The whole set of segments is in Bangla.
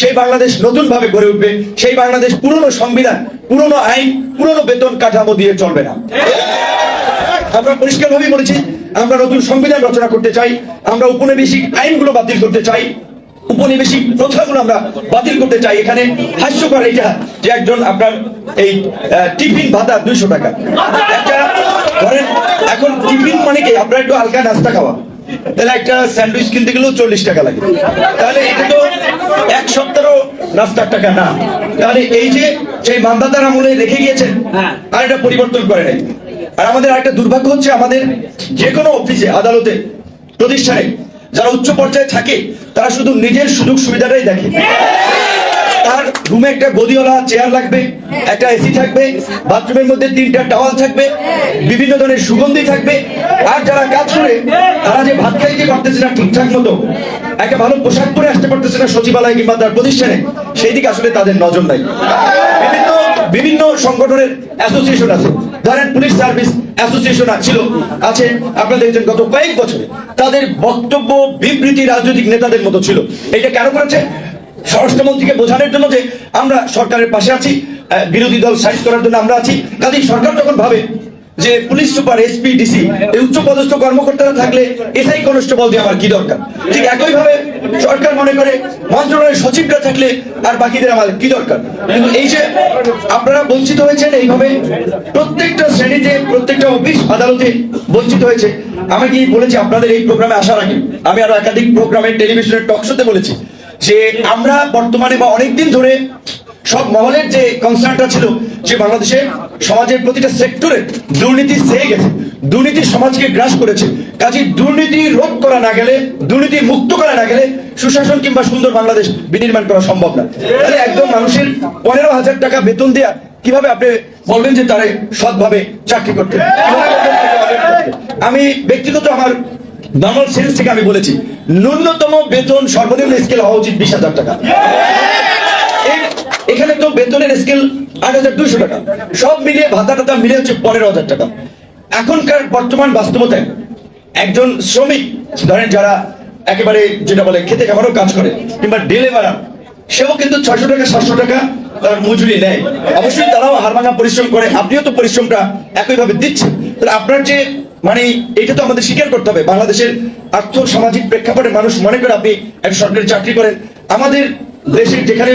সেই বাংলাদেশ নতুন ভাবে গড়ে উঠবে, সেই বাংলাদেশ পুরনো সংবিধান, পুরনো আইন, পুরনো বেতন কাঠামো দিয়ে চলবে না। আমরা পরিষ্কার ভাবে বলেছি, আমরা নতুন সংবিধান রচনা করতে চাই, আমরা উপনিবেশিক আইনগুলো বাতিল করতে চাই উপনিবেশিক প্রথাগুলো আমরা বাতিল করতে চাই। এখানে হাস্যকর এটা যে একজন আপনার এই টিফিন ভাতা দুইশো টাকা। ধরেন, এখন টিফিন মানে কি? আপনার একটু হালকা নাস্তা খাওয়া। তাহলে একটা স্যান্ডউইচ কিনতে গেলেও চল্লিশ টাকা লাগে। তাহলে এটা তো এক সপ্তাহও নাস্তার টাকা না তাহলে এই যে সেই মান্দাতার আমলে রেখে গিয়েছেন আর এটা পরিবর্তন করে নাই। আর আমাদের আরেকটা দুর্ভাগ্য হচ্ছে আমাদের যে কোনো অফিসে আদালতে প্রতিষ্ঠানে যারা উচ্চ পর্যায়ে থাকে তারা শুধু নিজের সুযোগ সুবিধাটাই দেখে। তার রুমে একটা গদিওয়ালা চেয়ার লাগবে, একটা এসি থাকবে বাথরুমের মধ্যে তিনটা টাওয়াল থাকবে, বিভিন্ন ধরনের সুগন্ধি থাকবে। আর যারা কাজ করে, তারা যে ভাত খাইতে পারতেছে না ঠিকঠাক মতো, একটা ভালো পোশাক পরে আসতে পারতেছে না সচিবালয় কিংবা তার প্রতিষ্ঠানে, সেই দিকে আসলে তাদের নজর নাই। বিভিন্ন বিভিন্ন সংগঠনের অ্যাসোসিয়েশন আছে। ধরেন পুলিশ সার্ভিস অ্যাসোসিয়েশন ছিল আছে, আপনারা দেখছেন গত কয়েক বছরে, তাদের বক্তব্য, বিবৃতি রাজনৈতিক নেতাদের মতো ছিল। এটা কেন করেছে? স্বরাষ্ট্রমন্ত্রীকে বোঝানোর জন্য যে আমরা সরকারের পাশে আছি বিরোধী দল সাইজ করার জন্য আমরা আছি। কাজেই সরকার যখন ভাবে যে পুলিশ সুপার, এসপি, ডিসি, এই উচ্চ পদস্থ কর্মকর্তারা থাকলে এসআই কনস্টেবল দিয়ে আমার কি দরকার? ঠিক একই ভাবে সরকার মনে করে মন্ত্রণালয়ের সচিবরা থাকলে আর বাকিদের আমার কি দরকার? কিন্তু এই যে আপনারা বঞ্চিত হয়েছেন এইভাবে প্রত্যেকটা শ্রেণীতে, প্রত্যেকটা অফিস আদালতে বঞ্চিত হয়েছে। আমি কি বলেছি আপনাদের এই প্রোগ্রামে আসার আগে? আমি আরও একাধিক প্রোগ্রামে, টেলিভিশনের টক শোতে বলেছি। যে আমরা বর্তমানে বা অনেকদিন ধরে সব মহলের যে কনসার্নটা ছিল যে বাংলাদেশে সমাজের প্রতিটা সেক্টরে দুর্নীতি সেয়ে গেছে, দুর্নীতি সমাজকে গ্রাস করেছে। কাজে দুর্নীতি রোধ করা না গেলে, দুর্নীতি মুক্ত করা না গেলে সুশাসন কিংবা সুন্দর বাংলাদেশ বিনির্মাণ করা সম্ভব না। তাহলে একদম মানুষের পনেরো হাজার টাকা বেতন দেয়া, কীভাবে আপনি বলবেন যে তারে সৎভাবে চাকরি করতে আমি ব্যক্তিগত আমার নর্মাল সেন্স থেকে আমি বলেছি ন্যূনতম বেতন সর্বনিম্ন স্কেল হওয়া উচিত বিশ হাজার টাকা। এখানে তো বেতনের স্কেল আট হাজার দুইশো টাকা। সব মিলিয়ে ভাতা টাতা মিলে হচ্ছে পনেরো হাজার টাকা। এখনকার বর্তমান বাস্তবতায় একজন শ্রমিক, ধরেন যারা একেবারে যেটা বলে খেতে খাবারও কাজ করে, কিংবা ডেলিভারার সেও কিন্তু ছয়শো টাকা, সাতশো টাকা তার মজুরি নেয়। অবশ্যই তারাও হারভাঙা পরিশ্রম করে, আপনিও তো পরিশ্রমটা একইভাবে দিচ্ছেন। তাহলে আপনার যে মানে এটা তো আমাদের স্বীকার করতে হবে। বাংলাদেশের আর্থ সামাজিক প্রেক্ষাপটে মানুষ মনে করে আপনি একটা সরকারি চাকরি করেন। আমাদের দেশের যেখানে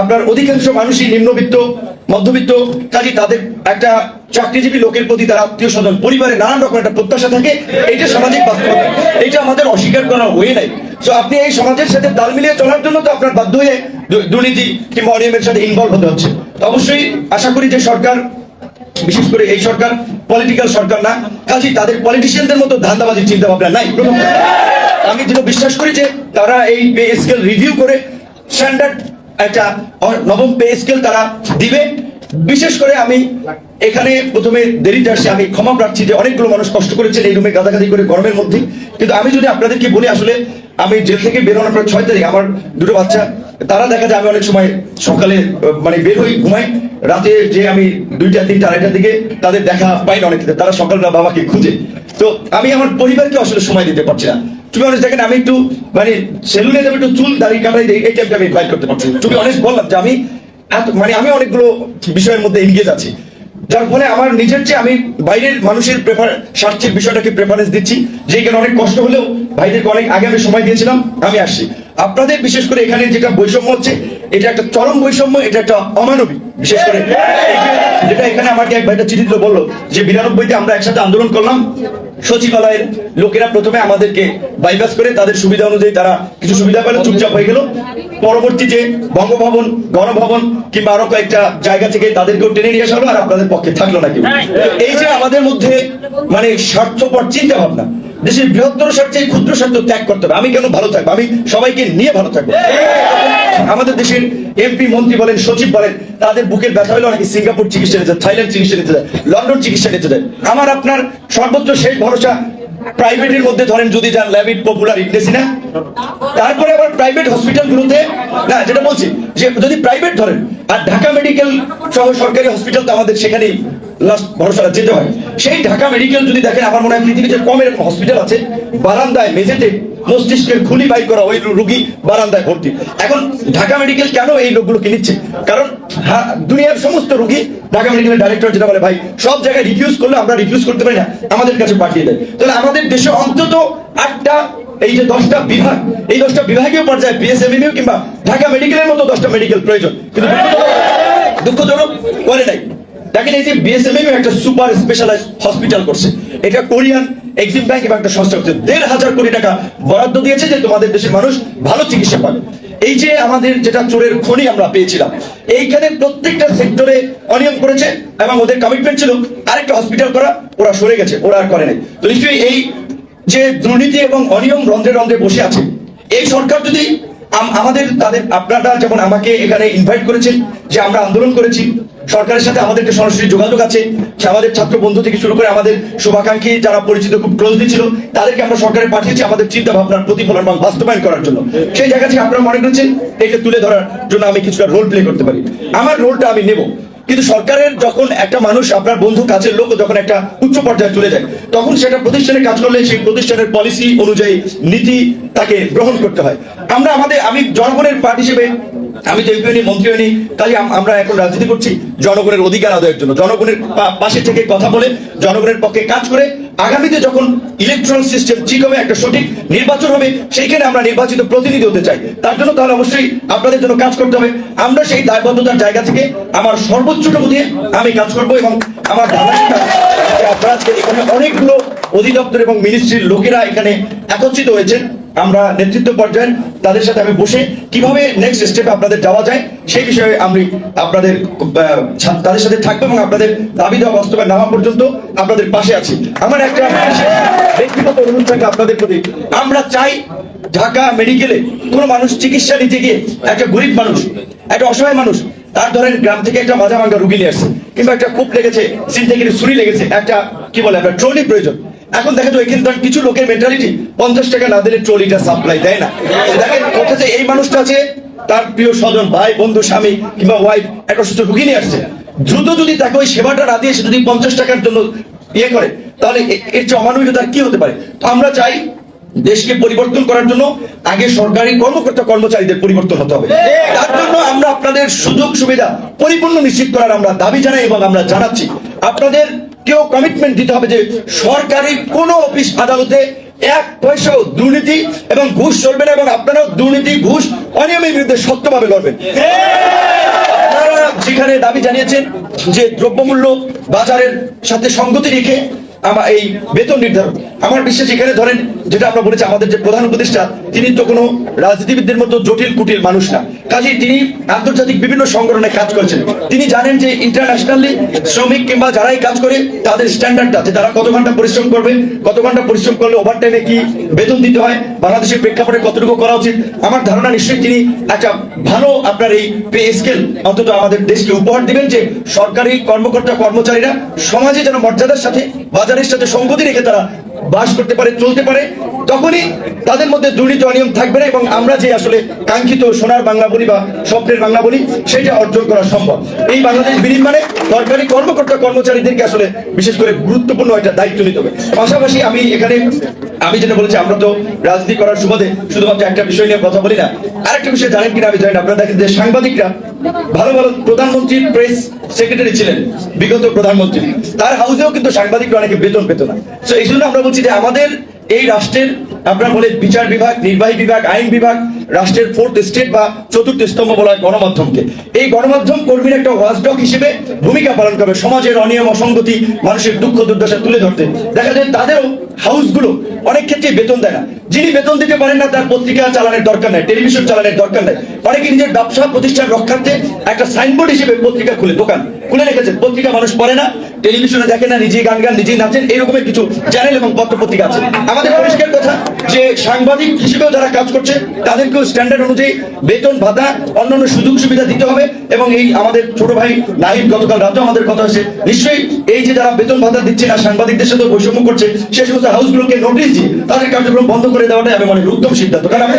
আপনার অধিকাংশ মানুষই নিম্নবিত্ত, মধ্যবিত্ত কাজে তাদের একটা চাকরিজীবী লোকের প্রতি তার আত্মীয় স্বজন, পরিবারে নানান রকম একটা প্রত্যাশা থাকে, এইটা সামাজিক বাস্তবতা। এটা আমাদের অস্বীকার করার হয়ে নাই। তো আপনি এই সমাজের সাথে তাল মিলিয়ে চলার জন্য তো আপনার বাধ্য হয়ে দুর্নীতি কিংবা অনিয়মের সাথে ইনভলভ হতে হচ্ছে। অবশ্যই আশা করি যে সরকার বিশেষ করে এই সরকার পলিটিক্যাল সরকার না। কাজে তাদের পলিটিশিয়ানদের মতো ধান্দাবাজির চিন্তা ভাবনা নাই আমি যেটা বিশ্বাস করি যে তারা এই পে স্কেল রিভিউ করে স্ট্যান্ডার্ড একটা নবম পে স্কেল তারা দিবে। বিশেষ করে আমি এখানে প্রথমে দেরিতে আসছি, আমি ক্ষমা প্রার্থী যে অনেকগুলো মানুষ কষ্ট করেছেন এই রুমে গাদাগাদি করে গরমের মধ্যে। কিন্তু আমি যদি আপনাদেরকে বলি আসলে আমি জেল থেকে বেরোনোর পর ছয় তারিখ আমার দুটো বাচ্চা, তারা দেখা যায় আমি অনেক সময় সকালে মানে বের হই, ঘুমাই, রাতে যে আমি দুইটা, তিনটা, আড়াইটার দিকে তাদের দেখা পাই না অনেক। তারা সকালবেলা বাবাকে খুঁজে। তো আমি আমার পরিবারকে আসলে সময় দিতে পারছি না। তুমি অনেক দেখেন, আমি একটু মানে সেলুনে যাবে একটু চুল, দাড়ি কাটাই দিই, এই টাইপটা আমি ফাইল করতে পারছি তুমি অনেক বললাম যে আমি মানে আমি অনেকগুলো বিষয়ের মধ্যে এনগেজ আছি। যার ফলে আমার নিজের চেয়ে আমি বাইরের মানুষের প্রেফার স্বার্থের বিষয়টাকে প্রেফারেন্স দিচ্ছি। যে এখানে অনেক কষ্ট হলেও ভাইদেরকে অনেক আগে আমি সময় দিয়েছিলাম, আমি আসছি। আপনাদের বিশেষ করে এখানে যেটা বৈষম্য হচ্ছে এটা একটা চরম বৈষম্য এটা একটা অমানবিক। বিশেষ করে যেটা এখানে আমাকে এক ভাইটা চিঠি দিল বলল যে বিরানব্বইতে আমরা একসাথে আন্দোলন করলাম। সচিবালয়ের লোকেরা প্রথমে আমাদেরকে বাইপাস করে তাদের সুবিধা অনুযায়ী তারা কিছু সুবিধা পেলে চুপচাপ হয়ে গেল। পরবর্তীতে বঙ্গভবন গণভবন কিংবা আরও কয়েকটা জায়গা থেকে তাদেরকেও টেনে নিয়ে আসা হলো আর আপনাদের পক্ষে থাকল না কেউ। এই যে আমাদের মধ্যে মানে স্বার্থপর চিন্তা ভাবনা দেশের বৃহত্তর স্বার্থে ক্ষুদ্র স্বার্থ ত্যাগ করতে হবে। আমি কেন ভালো থাকব? আমি সবাইকে নিয়ে ভালো থাকব। আমাদের দেশের এমপি মন্ত্রী বলেন, সচিব বলেন, তাদের বুকের ব্যথা হলে অনেকে সিঙ্গাপুর চিকিৎসা নিতে থাইল্যান্ড চিকিৎসা নিতে যায়, লন্ডন চিকিৎসা নিতে যায়। আমার আপনার সর্বোচ্চ শেষ ভরসা প্রাইভেটের মধ্যে ধরেন যদি যান ল্যাবিট পপুলার ইন্ডেসি, না? তারপরে আবার প্রাইভেট হসপিটাল গুলোতে না, যেটা বলছি, যে যদি প্রাইভেট ধরেন, আর ঢাকা মেডিকেল সহ সরকারি হসপিটাল তো আমাদের সেখানেই লাস্ট ভরসা যেতে হয়। সেই ঢাকা মেডিকেল যদি দেখেন, আমার মনে হয় পৃথিবীতে কম এরকম হসপিটাল আছে। বারান্দায়, মেঝেতে মস্তিষ্কের খুলি বাই করা ওই রুগী বারান্দায় ভর্তি। এখন ঢাকা মেডিকেল কেন এই লোকগুলোকে নিচ্ছে? কারণ দুনিয়ার সমস্ত রুগী ঢাকা মেডিকেলের ডাইরেক্টর যেটা বলে, ভাই, সব জায়গায় রিফিউজ করলে আমরা রিফিউজ করতে পারি না, আমাদের কাছে পাঠিয়ে দেয় তাহলে আমাদের দেশে অন্তত আটটা, এই যে দশটা বিভাগ, এই দশটা বিভাগীয় পর্যায়ে বিএসএমইউ কিংবা ঢাকা মেডিকেলের মতো দশটা মেডিকেল প্রয়োজন। কিন্তু দুঃখজনক- করে নাই। দেখেন এই যে বিএসএমএম একটা সুপার স্পেশালাইজ হসপিটাল করছে। এটা কোরিয়ান এক্সিম ব্যাংক এবং একটা সংস্থা দেড় হাজার কোটি টাকা বরাদ্দ দিয়েছে যে তোমাদের দেশের মানুষ ভালো চিকিৎসা পাবে। এই যে আমাদের যেটা চোরের খনি আমরা পেয়েছিলাম, এইখানে প্রত্যেকটা সেক্টরে অনিয়ম করেছে এবং ওদের কমিটমেন্ট ছিল আরেকটা হসপিটাল করা, ওরা সরে গেছে, ওরা আর করে নাই। তো নিশ্চয়ই এই যে দুর্নীতি এবং অনিয়ম রন্ধ্রে রন্ধ্রে বসে আছে, এই সরকার যদি আমাদের তাদের আপনারা যেমন আমাকে এখানে ইনভাইট করেছেন যে আমরা আন্দোলন করেছি, সরকারের সাথে আমাদেরকে সরাসরি যোগাযোগ আছে যে আমাদের ছাত্র বন্ধু থেকে শুরু করে আমাদের শুভাকাঙ্ক্ষী যারা পরিচিত খুব ক্লোজলি ছিল, তাদেরকে আমরা সরকারে পাঠিয়েছি আমাদের চিন্তা ভাবনার প্রতিফলন এবং বাস্তবায়ন করার জন্য। সেই জায়গা থেকে আপনারা মনে করেছেন, একে তুলে ধরার জন্য আমি কিছুটা রোল প্লে করতে পারি। আমার রোলটা আমি নেব। কিন্তু সরকারের যখন একটা মানুষ আপনার বন্ধু কাজের লোক যখন একটা উচ্চ পর্যায়ে চলে যায়, তখন সেটা প্রতিষ্ঠানে কাজ করলে সেই প্রতিষ্ঠানের পলিসি অনুযায়ী নীতি তাকে গ্রহণ করতে হয়। আমরা আমাদের, আমি জনগণের পার্টি হিসেবে, আমি তো এমপি মন্ত্রী হইনি তাই আমরা এখন রাজনীতি করছি, জনগণের অধিকার আদায়ের জন্য, জনগণের পাশে থেকে কথা বলে, জনগণের পক্ষে কাজ করে আগামীতে যখন ইলেকট্রন সিস্টেম ঠিক হবে, একটা সঠিক নির্বাচন হবে, সেইখানে আমরা নির্বাচিত প্রতিনিধি হতে চাই। তার জন্য তাহলে অবশ্যই আপনাদের জন্য কাজ করতে হবে। আমরা সেই দায়বদ্ধতার জায়গা থেকে আমার সর্বোচ্চটুকু দিয়ে আমি কাজ করব এবং আমার আপনারা এখানে অনেকগুলো অধিদপ্তর এবং মিনিস্ট্রির লোকেরা এখানে একত্রিত হয়েছেন আমরা নেতৃত্ব পর্যায়ে তাদের সাথে আমি বসে কীভাবে নেক্সট স্টেপে আপনাদের যাওয়া যায় সেই বিষয়ে আমি আপনাদের তাদের সাথে থাকব এবং আপনাদের দাবি দেওয়া বাস্তবায়ন নেওয়া পর্যন্ত আপনাদের পাশে আছি। আমার একটা ব্যক্তিগত অনুরোধ থাকে আপনাদের প্রতি। আমরা চাই ঢাকা মেডিকেলে কোনো মানুষ চিকিৎসা নিতে গিয়ে একটা গরিব মানুষ, একটা অসহায় মানুষ, তার ধরেন গ্রাম থেকে একটা মাজা ভাঙ্গা রুগী নিয়ে আসছে, কিংবা একটা কূপ লেগেছে সিন থেকে ছুরি লেগেছে, একটা, কি বলে, একটা ট্রলি প্রয়োজন। এখন দেখা যায় এখানে কিছু লোকের মেন্টালিটি পঞ্চাশ টাকা না দিলে ট্রলিটা সাপ্লাই দেয় না। দেখেন কথা যে এই মানুষটা আছে, তার প্রিয় স্বজন, ভাই, বন্ধু, স্বামী কিংবা ওয়াইফ একটা সুস্থ রুগী নিয়ে আসছে। দ্রুত যদি তাকে ওই সেবাটা না দিয়ে সে যদি পঞ্চাশ টাকার জন্য ইয়ে করে, তাহলে এর চেয়ে অমানবিকতা কি হতে পারে? তো আমরা চাই দেশকে পরিবর্তন করার জন্য আগে সরকারি কর্মকর্তা কর্মচারীদের পরিবর্তন হতে হবে। তার জন্য আমরা আপনাদের সুযোগ সুবিধা পরিপূর্ণ নিশ্চিত করার আমরা দাবি জানাই এবং আমরা জানাচ্ছি। আপনাদের কেউ কমিটমেন্ট দিতে হবে যে সরকারি কোন অফিস আদালতে এক পয়সাও দুর্নীতি এবং ঘুষ চলবে না এবং আপনারাও দুর্নীতি, ঘুষ, অনিয়মের বিরুদ্ধে শক্তভাবে লড়বেন। আপনারা যেখানে দাবি জানিয়েছেন যে দ্রব্যমূল্য বাজারের সাথে সঙ্গতি রেখে আমার এই বেতন নির্ধারণ, আমার বিশ্বাস এখানে ধরেন, যেটা আমরা বলেছি আমাদের যে প্রধান উপদেষ্টা, তিনি তো কোনো রাজনীতিবিদদের মতো জটিল কুটিল মানুষ না। কাজেই তিনি আন্তর্জাতিক বিভিন্ন সংগঠনে কাজ করেছেন। তিনি জানেন যে ইন্টারন্যাশনালি শ্রমিক কিংবা যারাই কাজ করে, তাদের স্ট্যান্ডার্ডটা তারা কত ঘণ্টা পরিশ্রম করবে, কত ঘণ্টা পরিশ্রম করলে ওভার টাইমে কি বেতন দিতে হয়, বাংলাদেশের প্রেক্ষাপটে কতটুকু করা উচিত। আমার ধারণা নিশ্চয়ই তিনি একটা ভালো আপনার এই পে স্কেল অন্তত আমাদের দেশকে উপহার দিবেন যে সরকারি কর্মকর্তা কর্মচারীরা সমাজে যেন মর্যাদার সাথে, বাজারের সাথে সঙ্গতি রেখে তারা বাস করতে পারে, চলতে পারে, তখনই তাদের মধ্যে দুর্নীতি অনিয়ম থাকবে না এবং আমরা যে আসলে কাঙ্ক্ষিত সোনার বাংলা বলি বা স্বপ্নের বাংলা বলি, সেটা অর্জন করা সম্ভব। এই বাংলাদেশ বিনির্মাণে সরকারি কর্মকর্তা কর্মচারীদেরকে আসলে বিশেষ করে গুরুত্বপূর্ণ একটা দায়িত্ব নিতে হবে। পাশাপাশি আমি এখানে, আমি যেটা বলেছি, আমরা তো রাজনীতি করার সুবাদে শুধুমাত্র একটা বিষয় নিয়ে কথা বলি না। আরেকটা বিষয় জানেন কিনা আমি জানি আপনারা দেখেন যে সাংবাদিকরা ভালো ভালো প্রধানমন্ত্রী প্রেস সেক্রেটারি ছিলেন, বিগত প্রধানমন্ত্রী। তার হাউসেও কিন্তু সাংবাদিকরা অনেকে বেতন পেত না। তো এই জন্য আমরা বলছি যে আমাদের এই রাষ্ট্রের আপনারা বলে বিচার বিভাগ, নির্বাহী বিভাগ, আইন বিভাগ, রাষ্ট্রের ফোর্থ স্টেট বা চতুর্থ স্তম্ভ বলা গণমাধ্যমকে। এই গণমাধ্যম কর্মীর একটা ওয়াচডগ হিসেবে ভূমিকা পালন করবে সমাজের অনিয়ম, অসঙ্গতি, মানুষের দুঃখ, দুর্দশা তুলে ধরতে। দেখা যায় তাদেরও হাউসগুলো অনেক ক্ষেত্রে বেতন দেয় না। যিনি বেতন দিতে পারেন না, তার পত্রিকা চালানোর দরকার নাই, টেলিভিশন চালানোর দরকার নাই। অনেকে নিজের ব্যবসা, প্রতিষ্ঠান রক্ষার্থে একটা সাইনবোর্ড হিসেবে পত্রিকা খুলে, দোকান খুলে রেখেছে। পত্রিকা মানুষ পড়ে না টেলিভিশনে দেখে না, নিজেই গান গান, নিজেই নাচেন এরকমের কিছু চ্যানেল এবং পত্র পত্রিকা আছে। আমাদের পরিষ্কার কথা, যে সাংবাদিক হিসেবেও যারা কাজ করছে, তাদেরকেও স্ট্যান্ডার্ড অনুযায়ী বেতন, ভাতা, অন্যান্য সুযোগ সুবিধা দিতে হবে এবং এই আমাদের ছোট ভাই নাহিদ গতকাল রাতেও আমাদের কথা হয়েছে। নিশ্চয়ই এই যে যারা বেতন, ভাতা দিচ্ছে না, সাংবাদিকদের সাথে বৈষম্য করছে, সে সমস্ত হাউসগুলোকে নোটিশ দিয়ে তাদের কার্যক্রম বন্ধ করে দেওয়াটাই আমি মনে উত্তম সিদ্ধান্ত। কারণ আমি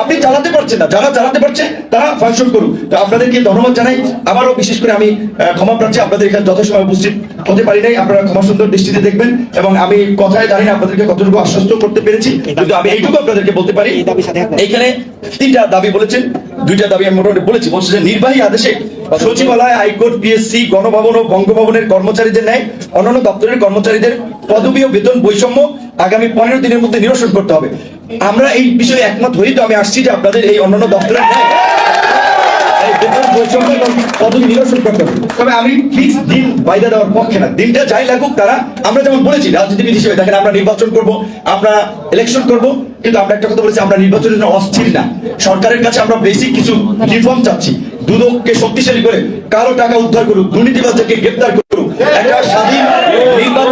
আপনি চালাতে পারছেন না যারা চালাতে পারছে তারা ফাংশন করুক। তো আপনাদেরকে ধন্যবাদ জানাই। আবারও বিশেষ করে আমি ক্ষমা প্রার্থী আপনাদের এখানে যথাসময় উপস্থিত হতে পারি নাই। আপনারা ক্ষমা সুন্দর দৃষ্টিতে দেখবেন এবং আমি কথায় জানি না আপনাদেরকে কতটুকু আশ্বস্ত করতে পেরেছি কিন্তু আমি এইটুকু আপনাদেরকে বলতে পারি এইখানে তিনটা দাবি বলেছেন। দুইটা দাবি আমি মোটামুটি বলেছি। বলছে যে নির্বাহী আদেশে সচিবালয় হাইকোর্ট পিএসসি গণভবন ও বঙ্গভবনের কর্মচারীদের ন্যায় অন্যান্য দপ্তরের কর্মচারীদের পদবি ও বেতন বৈষম্য আগামী পনেরো দিনের মধ্যে নিরসন করতে হবে। আমরা এই বিষয়ে একমত হই, তো আমি আসছি যে আপনাদের এই অন্যান্য দপ্তরের শক্তিশালী করে কারও টাকা উদ্ধার করুক, দুর্নীতিবাজদেরকে গ্রেপ্তার করুক। একটা স্বাধীন নির্বাচন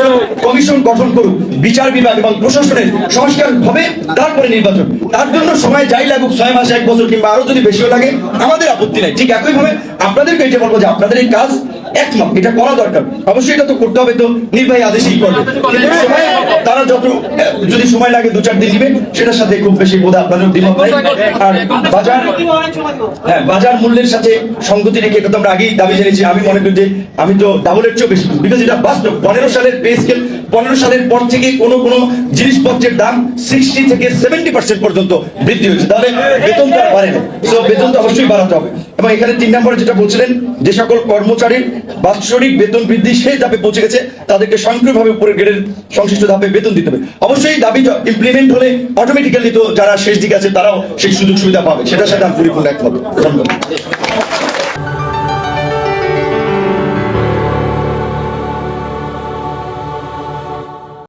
কমিশন গঠন করুক, বিচার বিভাগ এবং প্রশাসনের সংস্কার হবে তারপরে নির্বাচন। তার জন্য সময় যাই লাগুক, ছয় মাস, এক বছর কিংবা আরও যদি বেশিও লাগে, আমাদের আপত্তি নাই। ঠিক একইভাবে আপনাদেরকে এটা বলব যে আপনাদের এই কাজ একমত, এটা করা দরকার। অবশ্যই এটা তো করতে হবে তো, নির্বাহী করবে? তারা যত, যদি সময় লাগে দু চার দিন সেটার সাথে খুব বেশি বোধ আপনাদের আর বাজার হ্যাঁ বাজার মূল্যের সাথে রেখে, এটা তো আমরা আগেই দাবি জানিয়েছি। আমি মনে করি যে, আমি তো ডাবলের চেয়েও বেশি বিকজ এটা বাস্তব। পনেরো সালের পে স্কেল পনেরো সালের পর থেকে কোনো কোনো জিনিসপত্রের দাম সিক্সটি থেকে সেভেন্টি পার্সেন্ট পর্যন্ত বৃদ্ধি হয়েছে। তাহলে বেতন তো আর বাড়ে না। বেতন তো অবশ্যই বাড়াতে হবে। এবং এখানে তিন নম্বরে যেটা বলছিলেন, যে সকল কর্মচারীর বাৎসরিক বেতন বৃদ্ধি, সেই ধাপে পৌঁছে গেছে। তাদেরকে স্বয়ংক্রিয়ভাবে উপরের গ্রেডের সংশ্লিষ্ট ধাপে বেতন দিতে হবে। অবশ্যই দাবি ইমপ্লিমেন্ট হলে অটোমেটিক্যালি তো যারা শেষ দিকে আছে, তারাও সেই সুযোগ সুবিধা পাবে। সেটার সাথে আমি পরিপূর্ণ একমত ধন্যবাদ।